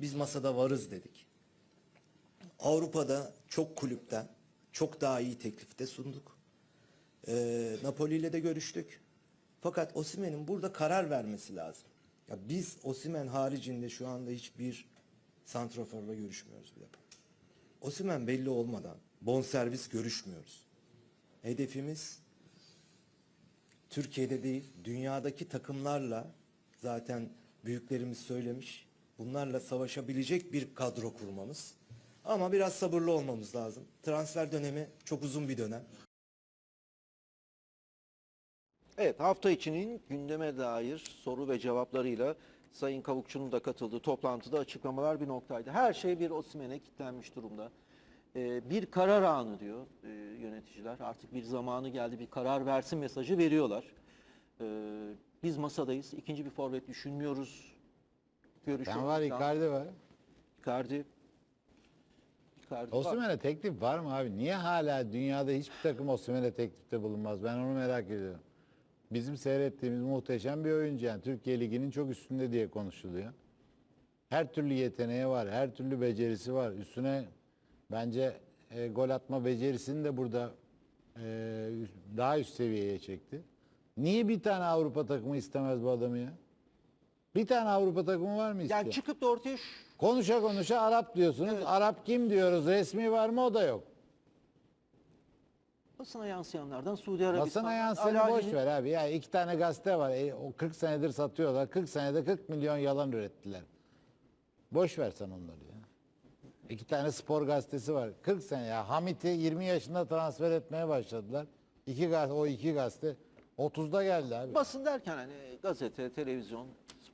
Biz masada varız dedik. Avrupa'da çok kulüpten çok daha iyi teklifte sunduk. Ee, Napoli ile de görüştük. Fakat Osimhen'in burada karar vermesi lazım. Ya biz Osimhen haricinde şu anda hiçbir santraforla görüşmüyoruz bir defa. Osimhen belli olmadan bonservis görüşmüyoruz. Hedefimiz Türkiye'de değil, dünyadaki takımlarla zaten büyüklerimiz söylemiş. Bunlarla savaşabilecek bir kadro kurmamız. Ama biraz sabırlı olmamız lazım. Transfer dönemi çok uzun bir dönem. Evet hafta içinin gündeme dair soru ve cevaplarıyla Sayın Kavukçu'nun da katıldığı toplantıda açıklamalar bir noktaydı. Her şey bir Osimhen'e kilitlenmiş durumda. Ee, bir karar anı diyor e, yöneticiler. Artık bir zamanı geldi bir karar versin mesajı veriyorlar. Ee, biz masadayız. İkinci bir forvet düşünmüyoruz. Görüşü Sen var. Icardi var. Icardi. Icardi var. Osimhen'e teklif var mı abi? Niye hala dünyada hiçbir takım Osimhen'e teklifte bulunmaz? Ben onu merak ediyorum. Bizim seyrettiğimiz muhteşem bir oyuncu yani Türkiye Ligi'nin çok üstünde diye konuşuluyor. Her türlü yeteneği var, her türlü becerisi var. Üstüne bence e, gol atma becerisini de burada e, daha üst seviyeye çekti. Niye bir tane Avrupa takımı istemez bu adamı ya? Bir tane Avrupa takımı var mı istiyor? Yani çıkıp da ortaya şu- Konuşa konuşa Arap diyorsunuz. Arap kim diyoruz? Resmi var mı? O da yok. basına yansıyanlardan Suudi Arabistan. Basına yansını boş ver abi. Ya iki tane gazete var. E, o 40 senedir satıyorlar. 40 senede 40 milyon yalan ürettiler. Boş ver sen onları ya. İki tane spor gazetesi var. 40 sene ya. Hamit'i 20 yaşında transfer etmeye başladılar. İki gazete, o iki gazete 30'da geldi abi. Basın derken hani gazete, televizyon,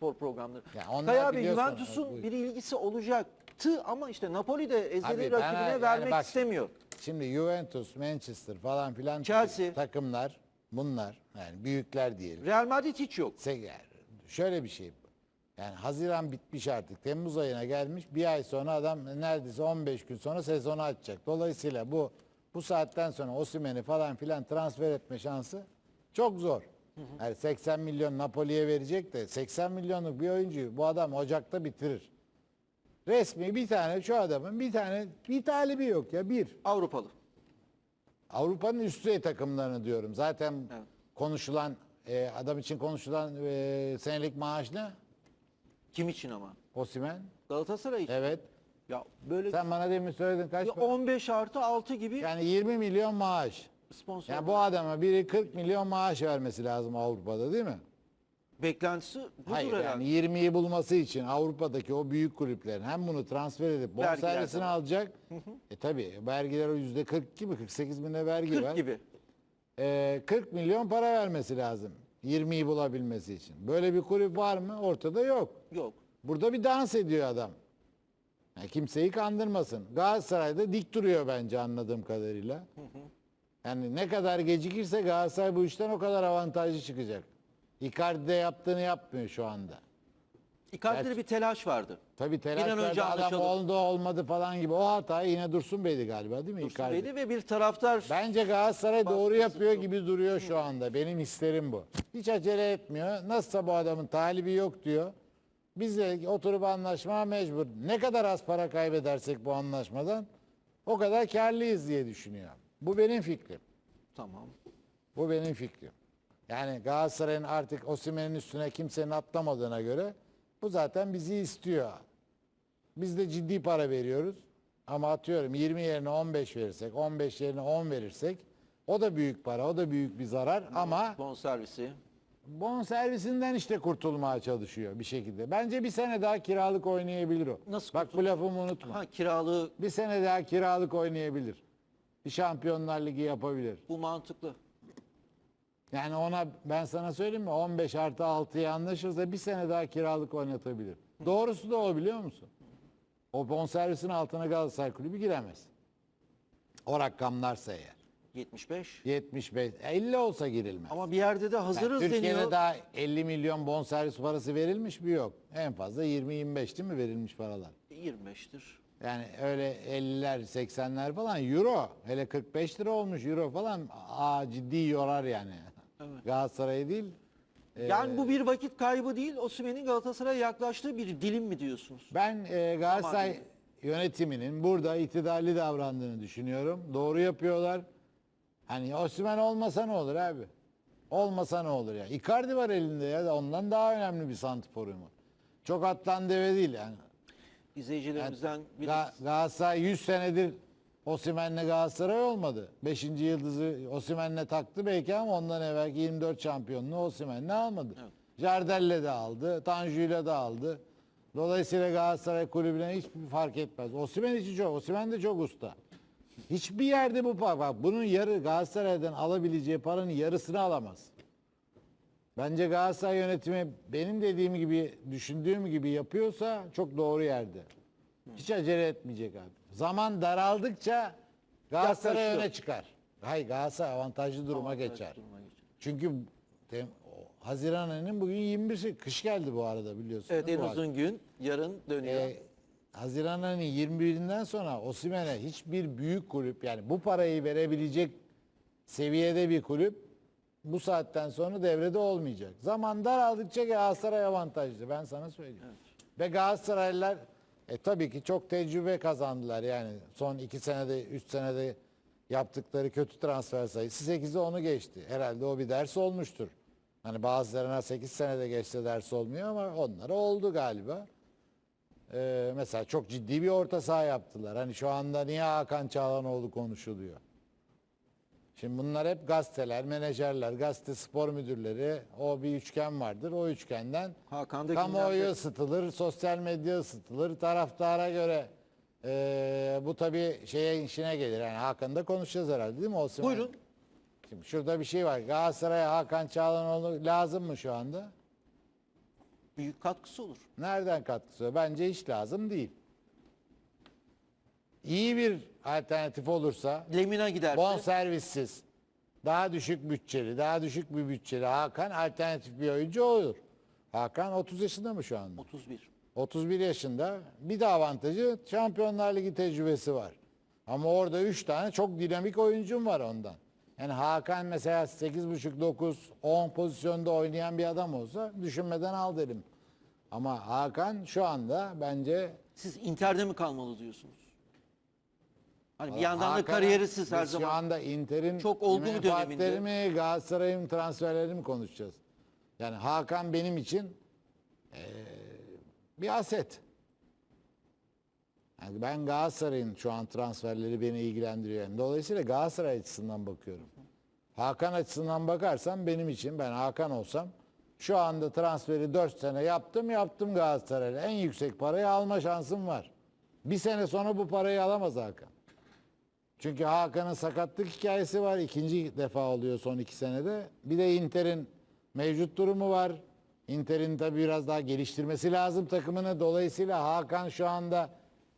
spor programları. Ya Kaya abi Juventus'un bir ilgisi olacaktı ama işte Napoli de ezeli rakibine yani vermek bak, istemiyor. Şimdi Juventus, Manchester falan filan Chelsea. takımlar bunlar yani büyükler diyelim. Real Madrid hiç yok. Şöyle bir şey. Yani Haziran bitmiş artık. Temmuz ayına gelmiş. Bir ay sonra adam neredeyse 15 gün sonra sezonu açacak. Dolayısıyla bu bu saatten sonra Osimhen'i falan filan transfer etme şansı çok zor. Yani 80 milyon Napoli'ye verecek de 80 milyonluk bir oyuncuyu bu adam Ocak'ta bitirir. Resmi bir tane şu adamın bir tane bir talibi yok ya bir. Avrupalı. Avrupa'nın üst düzey takımlarını diyorum. Zaten Evet. konuşulan e, adam için konuşulan e, senelik maaş ne? Kim için ama? Osimhen. Galatasaray için. Evet. Ya böyle Sen bana demin söyledin kaç? ya para? 15 artı 6 gibi Yani 20 milyon maaş. Sponsor. Yani bu adama biri 40 milyon maaş vermesi lazım Avrupa'da değil mi? Beklentisi budur Hayır herhalde. yani 20'yi bulması için Avrupa'daki o büyük kulüplerin hem bunu transfer edip bonservisini tabii. alacak. E tabi vergiler o yüzde 40 gibi 48 bine vergi 40 var. gibi. Ee, 40 milyon para vermesi lazım 20'yi bulabilmesi için. Böyle bir kulüp var mı? Ortada yok. Yok. Burada bir dans ediyor adam. Yani kimseyi kandırmasın. Galatasaray'da dik duruyor bence anladığım kadarıyla. Yani ne kadar gecikirse Galatasaray bu işten o kadar avantajlı çıkacak. Icardi de yaptığını yapmıyor şu anda. Icardi'de Gerçi- bir telaş vardı. Tabii an önce telaşlarda adam anlaşalım. oldu olmadı falan gibi. O hatayı yine Dursun Bey'di galiba değil mi Dursun Icardi? Bey'di ve bir taraftar Bence Galatasaray doğru Baskısı yapıyor çok. gibi duruyor şu anda. Benim hislerim bu. Hiç acele etmiyor. Nasılsa bu adamın talibi yok diyor. Biz de oturup anlaşmaya mecbur. Ne kadar az para kaybedersek bu anlaşmadan o kadar karlıyız diye düşünüyor. Bu benim fikrim. tamam. Bu benim fikrim. Yani Galatasaray'ın artık Osimhen'in üstüne kimsenin atlamadığına göre bu zaten bizi istiyor. Biz de ciddi para veriyoruz. Ama atıyorum 20 yerine 15 verirsek, 15 yerine 10 verirsek o da büyük para, o da büyük bir zarar ama Bonservisi. bon servisinden işte kurtulmaya çalışıyor bir şekilde. Bence bir sene daha kiralık oynayabilir o. Nasıl Bak bu lafımı unutma. Ha kiralığı Bir sene daha kiralık oynayabilir. Bir Şampiyonlar Ligi yapabilir. bu mantıklı. Yani ona ben sana söyleyeyim mi 15 artı 6'ya anlaşırsa bir sene daha kiralık oynatabilir. Doğrusu da o biliyor musun? O bonservisin altına Galatasaray Kulübü giremez. O rakamlarsa eğer. 75. 75, 50 olsa girilmez. Ama bir yerde de Yani hazırız Türkiye'de deniyor. daha 50 milyon bonservis parası verilmiş mi yok. En fazla 20-25 değil mi verilmiş paralar? 25'tir. Yani öyle 50'ler 80'ler falan euro hele 45 lira olmuş euro falan aa, ciddi yorar yani. Galatasaray değil Yani bu bir vakit kaybı değil. Osimhen'in Galatasaray'a yaklaştığı bir dilim mi diyorsunuz? Ben e, Galatasaray Tamam. yönetiminin burada itidalli davrandığını düşünüyorum. Doğru yapıyorlar. Hani Osimhen olmasa ne olur abi? Olmasa ne olur ya? Icardi var elinde ya. Ondan daha önemli bir santiforu mu? Çok atlan deve değil yani. İzleyicilerimizden Ga- Galatasaray 100 senedir Osimhen'le Galatasaray olmadı. 5. yıldızı Osimhen'le taktı belki ama ondan evvelki 24 şampiyonluğu Osimhen'le almadı. Jardel'le de aldı, Tanju'yla da aldı. Dolayısıyla Galatasaray kulübüne hiçbir fark etmez. Osimhen için çok, Osimhen de çok usta. Hiçbir yerde bu para, bak bunun yarı Galatasaray'dan alabileceği paranın yarısını alamaz. Bence Galatasaray yönetimi benim dediğim gibi, düşündüğüm gibi yapıyorsa çok doğru yerde. Hiç acele etmeyecek abi. Zaman daraldıkça Galatasaray Yaklaşıyor. öne çıkar. Hayır Galatasaray avantajlı duruma Avantajlı geçer. duruma geçer. Çünkü tem- o- Haziran ayının bugün 21'si. Kış geldi bu arada biliyorsun. Evet en bu uzun gün yarın dönüyor. Ee, Haziran ayının 21'inden sonra Osimhen'e hiçbir büyük kulüp yani bu parayı verebilecek seviyede bir kulüp bu saatten sonra devrede olmayacak. Zaman daraldıkça Galatasaray avantajlı ben sana söyleyeyim. Ve Galatasaraylılar e, tabii ki çok tecrübe kazandılar yani son 2 senede 3 senede yaptıkları kötü transfer sayısı 8'e onu geçti. Herhalde o bir ders olmuştur. Hani bazılarına 8 senede geçse ders olmuyor ama onlara oldu galiba. Ee, mesela çok ciddi bir orta saha yaptılar. Hani şu anda niye Hakan Çağlanoğlu konuşuluyor? Şimdi bunlar hep gazeteler, menajerler, gazete spor müdürleri. O bir üçgen vardır. O üçgenden Hakan da kamuoyu gündemde. ısıtılır, sosyal medya ısıtılır. Taraftara göre ee, bu tabii şeye işine gelir. Yani Hakan'da konuşacağız herhalde değil mi? Osimhen? Buyurun. Şimdi şurada bir şey var. Galatasaray'a Hakan Çağlanoğlu lazım mı şu anda? Büyük katkısı olur. Nereden katkısı? Bence hiç lazım değil. İyi bir alternatif olursa Lemina giderse bon servissiz, daha düşük bütçeli, daha düşük bir bütçeli Hakan alternatif bir oyuncu olur. Hakan 30 yaşında mı şu anda? 31. 31 yaşında. Bir de avantajı Şampiyonlar Ligi tecrübesi var. Ama orada 3 tane çok dinamik oyuncum var ondan. Yani Hakan mesela 8.5 9 10 pozisyonda oynayan bir adam olsa düşünmeden al derim. Ama Hakan şu anda bence Siz Inter'de mi kalmalı diyorsunuz? Hani bir yandan da Hakan'a kariyeri siz her biz Şu zaman anda Inter'in çok olgun menfaatleri döneminde. mi Galatasaray'ın transferlerini mi konuşacağız? Yani Hakan benim için eee, bir aset. Yani ben Galatasaray'ın şu an transferleri beni ilgilendiriyor. Yani dolayısıyla Galatasaray açısından bakıyorum. Hakan açısından bakarsam benim için ben Hakan olsam şu anda transferi 4 sene yaptım yaptım Galatasaray'la. En yüksek parayı alma şansım var. Bir sene sonra bu parayı alamaz Hakan. Çünkü Hakan'ın sakatlık hikayesi var. İkinci defa oluyor son iki senede. Bir de Inter'in mevcut durumu var. Inter'in tabii biraz daha geliştirmesi lazım takımını. Dolayısıyla Hakan şu anda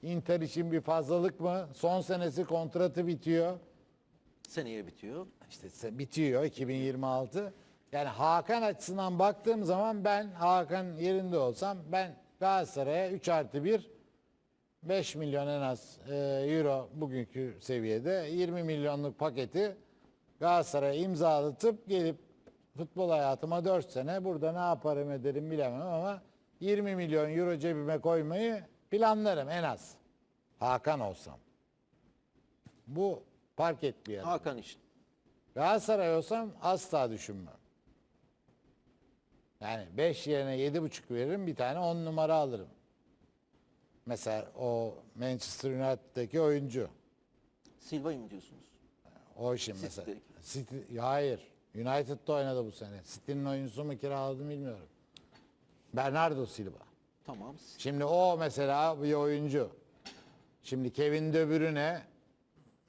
Inter için bir fazlalık mı? Son senesi kontratı bitiyor. seneye bitiyor. İşte bitiyor 2026. Yani Hakan açısından baktığım zaman ben Hakan yerinde olsam ben Galatasaray'a 3 artı 1 5 milyon en az e, euro bugünkü seviyede 20 milyonluk paketi Galatasaray'a imzalatıp gelip futbol hayatıma 4 sene burada ne yaparım ederim bilemem ama 20 milyon euro cebime koymayı planlarım en az. Hakan olsam. Bu park et bir yer. Hakan için. Galatasaray olsam asla düşünmem. Yani 5 yerine 7,5 veririm bir tane 10 numara alırım. Mesela o Manchester United'daki oyuncu. Silva'yı mı diyorsunuz? O şimdi mesela. City, hayır. United'da oynadı bu sene. City'nin oyuncusu mu kiraladım bilmiyorum. Bernardo Silva. Tamam. Şimdi o mesela bir oyuncu. Şimdi Kevin De Bruyne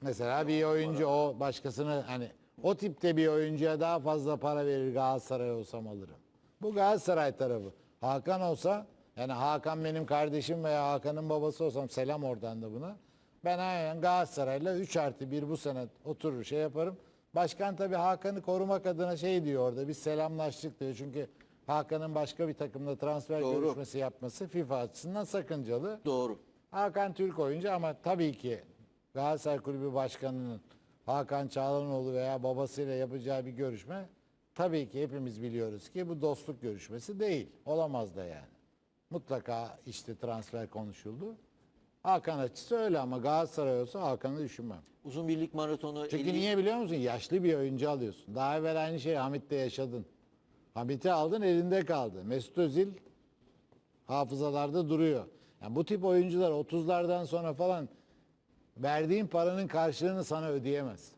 mesela bir oyuncu o başkasını hani o tipte bir oyuncuya daha fazla para verir Galatasaray olsam alırım. Bu Galatasaray tarafı. Hakan olsa yani Hakan benim kardeşim veya Hakan'ın babası olsam selam oradan da buna. Ben aynen Galatasaray'la 3 artı 1 bu sene oturur şey yaparım. Başkan tabii Hakan'ı korumak adına şey diyor orada biz selamlaştık diyor. Çünkü Hakan'ın başka bir takımda transfer Doğru. görüşmesi yapması FIFA açısından sakıncalı. Doğru. Hakan Türk oyuncu ama tabii ki Galatasaray Kulübü Başkanı'nın Hakan Çağlanoğlu veya babasıyla yapacağı bir görüşme tabii ki hepimiz biliyoruz ki bu dostluk görüşmesi değil. Olamaz da yani. Mutlaka işte transfer konuşuldu. Hakan açısı öyle ama Galatasaray olsa Hakan'ı düşünmem. Uzun birlik maratonu Çünkü 50 niye biliyor musun? Yaşlı bir oyuncu alıyorsun. Daha evvel aynı şeyi Hamit'te yaşadın. Hamit'i aldın elinde kaldı. Mesut Özil hafızalarda duruyor. Yani bu tip oyuncular 30'lardan sonra falan verdiğin paranın karşılığını sana ödeyemez.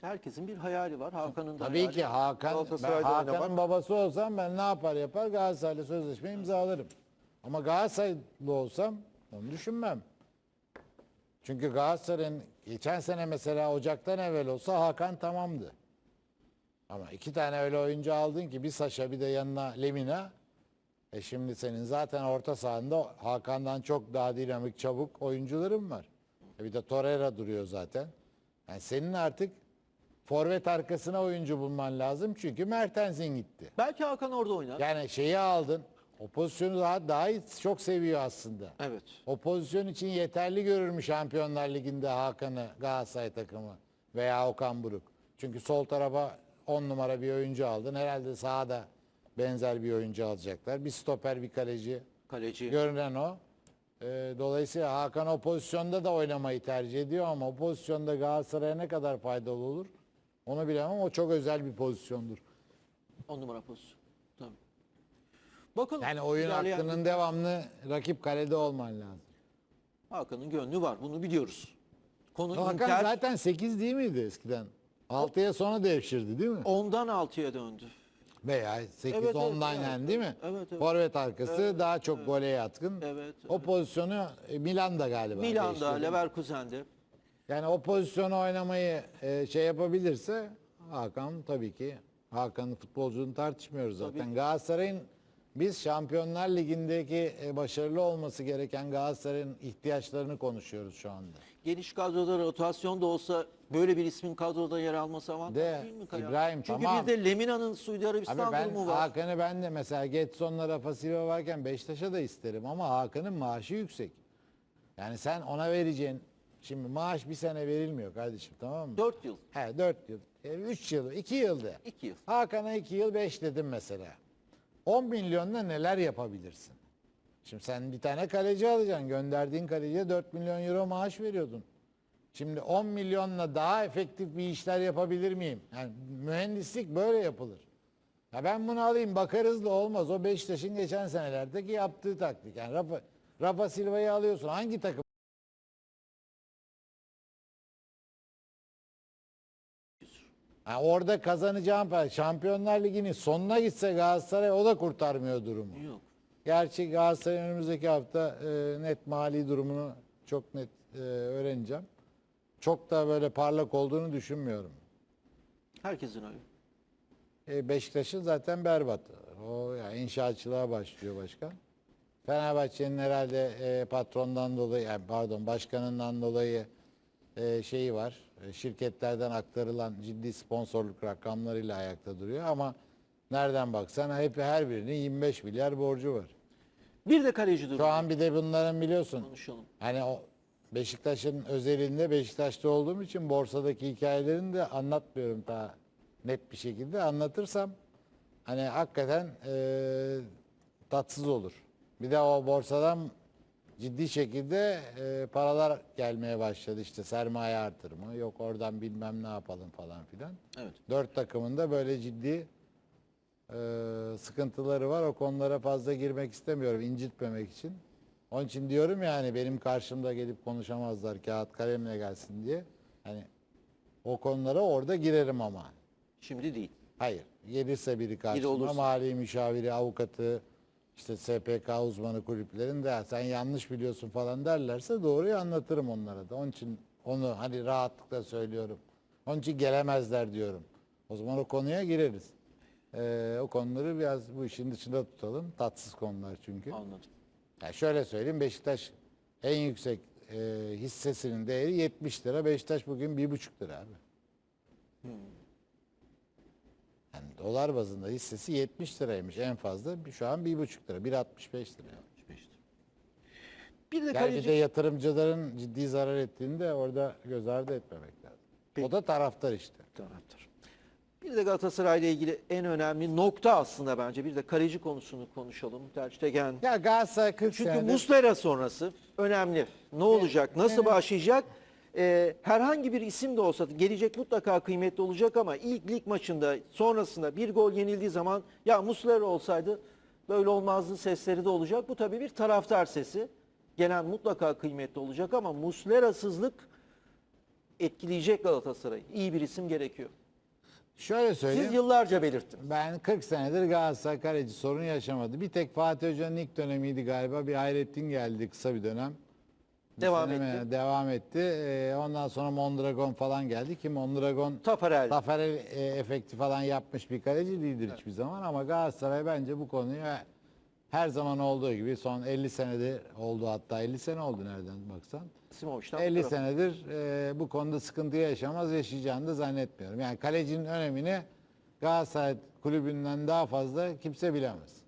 Herkesin bir hayali var. Hakan'ın da Tabii hayali. ki Hakan, ben Galatasaray'da oynamak. Hakan'ın babası olsam ben ne yapar yapar Galatasaray'la sözleşme imzalarım. Ama Galatasaraylı olsam onu düşünmem. Çünkü Galatasaray'ın geçen sene mesela Ocak'tan evvel olsa Hakan tamamdı. Ama iki tane öyle oyuncu aldın ki bir Saşa bir de yanına Lemina. E şimdi senin zaten orta sahanda Hakan'dan çok daha dinamik çabuk oyuncuların var. E bir de Torreira duruyor zaten. Yani senin artık forvet arkasına oyuncu bulman lazım çünkü Mertens'in gitti. Belki Hakan orada oynar. Yani şeyi aldın. O pozisyonu daha, daha iyi- çok seviyor aslında. Evet. O pozisyon için yeterli görür mü Şampiyonlar Ligi'nde Hakan'ı Galatasaray takımı veya Okan Buruk? Çünkü sol tarafa 10 numara bir oyuncu aldın. Herhalde sahada benzer bir oyuncu alacaklar. Bir stoper, bir kaleci. Kaleci. Görünen o. Ee, dolayısıyla Hakan o pozisyonda da oynamayı tercih ediyor ama o pozisyonda Galatasaray'a ne kadar faydalı olur? Onu bilemem. O çok özel bir pozisyondur. 10 numara pozisyon. Tabii. Bakalım. Yani oyun ilerleyen- hakkının devamlı rakip kalede olman lazım. Hakan'ın gönlü var. Bunu biliyoruz. Konu Hakan Inter zaten 8 değil miydi eskiden? 6'ya sonra devşirdi değil mi? 10'dan 6'ya döndü. Veya 8 Evet, evet, 10'dan evet, yani değil mi? evet, evet. Forvet arkası daha çok gole yatkın. Evet, O pozisyonu e, Milan'da galiba. Milan'da, değiştirdi. Leverkusen'de. Yani o pozisyonu oynamayı e, şey yapabilirse Hakan tabii ki Hakan'ın futbolculuğunu tartışmıyoruz zaten. Galatasaray'ın biz Şampiyonlar Ligi'ndeki e, başarılı olması gereken Galatasaray'ın ihtiyaçlarını konuşuyoruz şu anda. Geniş kadroda rotasyon da olsa böyle bir ismin kadroda yer alması avantaj De, değil mi Kaya? İbrahim, Çünkü tamam. bir de Lemina'nın Suudi Abi Arabistan ben durumu var. Hakan'ı ben de mesela Getson'la Rafa Silva varken Beşiktaş'a da isterim ama Hakan'ın maaşı yüksek. Yani sen ona vereceğin şimdi maaş bir sene verilmiyor kardeşim tamam mı? 4 yıl, He 4 yıl, 3 yıl, 2 yılda. 2 yıl. Hakan'a 2 yıl 5 dedim mesela. 10 milyonla neler yapabilirsin? Şimdi sen bir tane kaleci alacaksın. Gönderdiğin kaleciye 4 milyon euro maaş veriyordun. Şimdi 10 milyonla daha efektif bir işler yapabilir miyim? Yani mühendislik böyle yapılır. Ya ben bunu alayım bakarız da olmaz. O Beşiktaş'ın geçen senelerdeki yaptığı taktik. Yani Rafa, Rafa Silva'yı alıyorsun. Hangi takım? Ha, orada kazanacağım para. Şampiyonlar Ligi'nin sonuna gitse Galatasaray o da kurtarmıyor durumu. Yok. Gerçi Galatasaray'ın önümüzdeki hafta e, net mali durumunu çok net e, öğreneceğim. Çok da böyle parlak olduğunu düşünmüyorum. Herkesin öyle. E, Beşiktaş'ın zaten berbat. O yani inşaatçılığa başlıyor başkan. Fenerbahçe'nin herhalde e, patrondan dolayı, yani pardon başkanından dolayı e, şeyi var. E, şirketlerden aktarılan ciddi sponsorluk rakamlarıyla ayakta duruyor ama nereden baksan hep her birinin 25 milyar borcu var. Bir de kaleci durumu. Şu an bir de bunların biliyorsun Konuşalım. Hani o Beşiktaş'ın özelinde Beşiktaş'ta olduğum için borsadaki hikayelerini de anlatmıyorum daha net bir şekilde. Anlatırsam hani hakikaten eee, tatsız olur. Bir de o borsadan ciddi şekilde eee, paralar gelmeye başladı. İşte sermaye artırımı, yok oradan bilmem ne yapalım falan filan. Evet. Dört takımın da böyle ciddi eee, sıkıntıları var. O konulara fazla girmek istemiyorum incitmemek için. Onun için diyorum yani benim karşımda gelip konuşamazlar kağıt kalemle gelsin diye. Hani o konulara orada girerim ama. Şimdi değil. Hayır. Gelirse biri karşıma olursa. mali müşaviri, avukatı, işte SPK uzmanı kulüplerin de sen yanlış biliyorsun falan derlerse doğruyu anlatırım onlara da. Onun için onu hani rahatlıkla söylüyorum. Onun için gelemezler diyorum. O zaman o konuya gireriz. Ee, o konuları biraz bu işin dışında tutalım. Tatsız konular çünkü. Anladım. Ya şöyle söyleyeyim Beşiktaş en yüksek e, hissesinin değeri 70 lira. Beşiktaş bugün 1,5 lira abi. Yani dolar bazında hissesi 70 liraymış en fazla. Şu an 1,5 lira. 1,65 lira. Bir de Yani bir kaleci de yatırımcıların ciddi zarar ettiğini de orada göz ardı etmemek lazım. Peki. O da taraftar işte. taraftar. Bir de Galatasaray'la ilgili en önemli nokta aslında bence bir de kaleci konusunu konuşalım. Ter Stegen. Ya Galatasaray 40 Çünkü senedir Muslera sonrası önemli. Ne olacak? Nasıl evet. başlayacak? Ee, herhangi bir isim de olsa gelecek mutlaka kıymetli olacak ama ilk lig maçında sonrasında bir gol yenildiği zaman ya Muslera olsaydı böyle olmazdı sesleri de olacak. Bu tabii bir taraftar sesi. Gelen mutlaka kıymetli olacak ama Muslera'sızlık etkileyecek Galatasaray'ı. İyi bir isim gerekiyor. şöyle söyleyeyim. Siz yıllarca belirttiniz. Ben 40 senedir Galatasaray kaleci sorun yaşamadı. Bir tek Fatih Hoca'nın ilk dönemiydi galiba. Bir Hayrettin geldi kısa bir dönem. Devam mi- etti. Devam etti. Ee, ondan sonra Mondragon falan geldi ki Mondragon Tafarel. Tafarel e, efekti falan yapmış bir kaleci değildir hiçbir zaman ama Galatasaray bence bu konuyu her zaman olduğu gibi son 50 senedir oldu hatta 50 sene oldu nereden baksan. Simoviç'ten 50 bu tarafa. senedir e, bu konuda sıkıntı yaşamaz, yaşayacağını da zannetmiyorum. Yani kalecinin önemini Galatasaray kulübünden daha fazla kimse bilemez.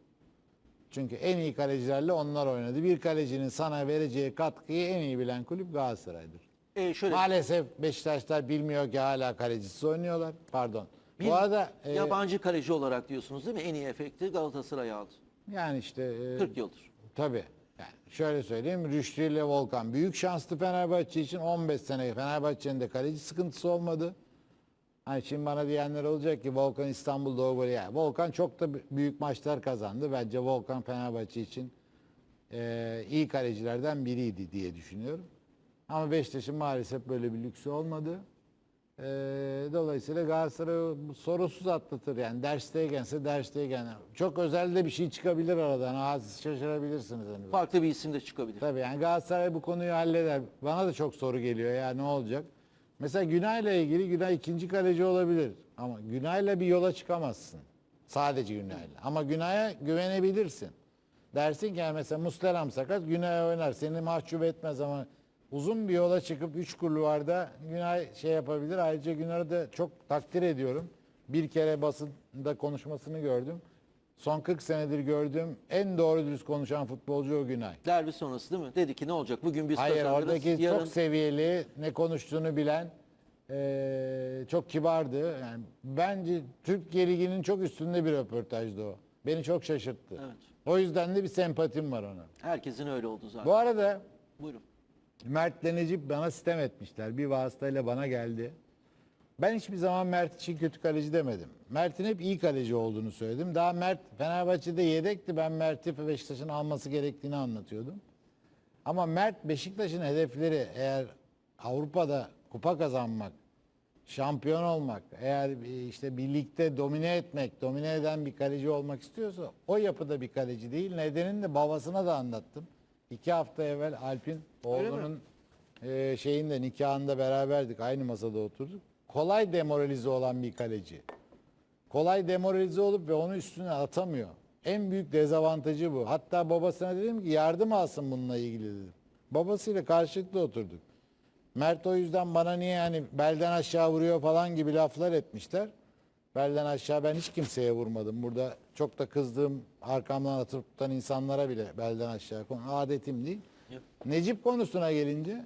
Çünkü en iyi kalecilerle onlar oynadı. Bir kalecinin sana vereceği katkıyı en iyi bilen kulüp Galatasaray'dır. Ee, şöyle Maalesef Beşiktaşlar bilmiyor ki hala kalecisiz oynuyorlar. Pardon. bir bu arada e, yabancı kaleci olarak diyorsunuz değil mi? En iyi efekti Galatasaray aldı. yani işte e, 40 yıldır. Tabii. Yani şöyle söyleyeyim Rüştü ile Volkan büyük şanslı Fenerbahçe için 15 sene Fenerbahçe'nin de kaleci sıkıntısı olmadı. Hani şimdi bana diyenler olacak ki Volkan İstanbul'da o golü yani Volkan çok da büyük maçlar kazandı. Bence Volkan Fenerbahçe için eee, iyi kalecilerden biriydi diye düşünüyorum. Ama Beşiktaş'ın maalesef böyle bir lüksü olmadı. Eee, dolayısıyla Galatasaray sorusuz atlatır. Yani dersteygense dersteygen. Çok özel de bir şey çıkabilir aradan. Ha, siz şaşırabilirsiniz. Hani. Farklı bir isim de çıkabilir. Tabii yani Galatasaray bu konuyu halleder. Bana da çok soru geliyor ya ne olacak? Mesela Günay'la ilgili Günay ikinci kaleci olabilir. Ama Günay'la bir yola çıkamazsın. Sadece Günay'la. Ama Günay'a güvenebilirsin. Dersin ki yani mesela Musleram sakat Günay oynar. Seni mahcup etmez ama uzun bir yola çıkıp üç kulvarda Günay şey yapabilir. Ayrıca Günay'ı da çok takdir ediyorum. Bir kere basında konuşmasını gördüm. Son 40 senedir gördüğüm en doğru dürüst konuşan futbolcu o Günay. Derbi sonrası değil mi? Dedi ki ne olacak? Bugün biz Hayır kazanırız. oradaki yarın çok seviyeli, ne konuştuğunu bilen, eee, çok kibardı. Yani bence Türkiye Ligi'nin çok üstünde bir röportajdı o. Beni çok şaşırttı. Evet. O yüzden de bir sempatim var ona. herkesin öyle oldu zaten. Bu arada Buyurun. Mert'le Necip bana sitem etmişler. Bir vasıtayla bana geldi. Ben hiçbir zaman Mert için kötü kaleci demedim. Mert'in hep iyi kaleci olduğunu söyledim. Daha Mert Fenerbahçe'de yedekti. Ben Mert'i Beşiktaş'ın alması gerektiğini anlatıyordum. Ama Mert Beşiktaş'ın hedefleri eğer Avrupa'da kupa kazanmak, şampiyon olmak, eğer e, işte birlikte domine etmek, domine eden bir kaleci olmak istiyorsa o yapıda bir kaleci değil. Nedenini de babasına da anlattım. İki hafta evvel Alp'in oğlunun e, şeyinde nikahında beraberdik. Aynı masada oturduk. Kolay demoralize olan bir kaleci. Kolay demoralize olup ve onu üstüne atamıyor. En büyük dezavantajı bu. Hatta babasına dedim ki yardım alsın bununla ilgili dedim. Babasıyla karşılıklı oturduk. Mert o yüzden bana niye hani belden aşağı vuruyor falan gibi laflar etmişler. Belden aşağı ben hiç kimseye vurmadım. Burada çok da kızdığım arkamdan atıp tutan insanlara bile belden aşağı adetim değil. Yok. Necip konusuna gelince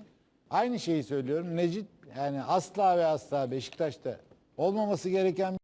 aynı şeyi söylüyorum. Necip yani asla ve asla Beşiktaş'ta olmaması gereken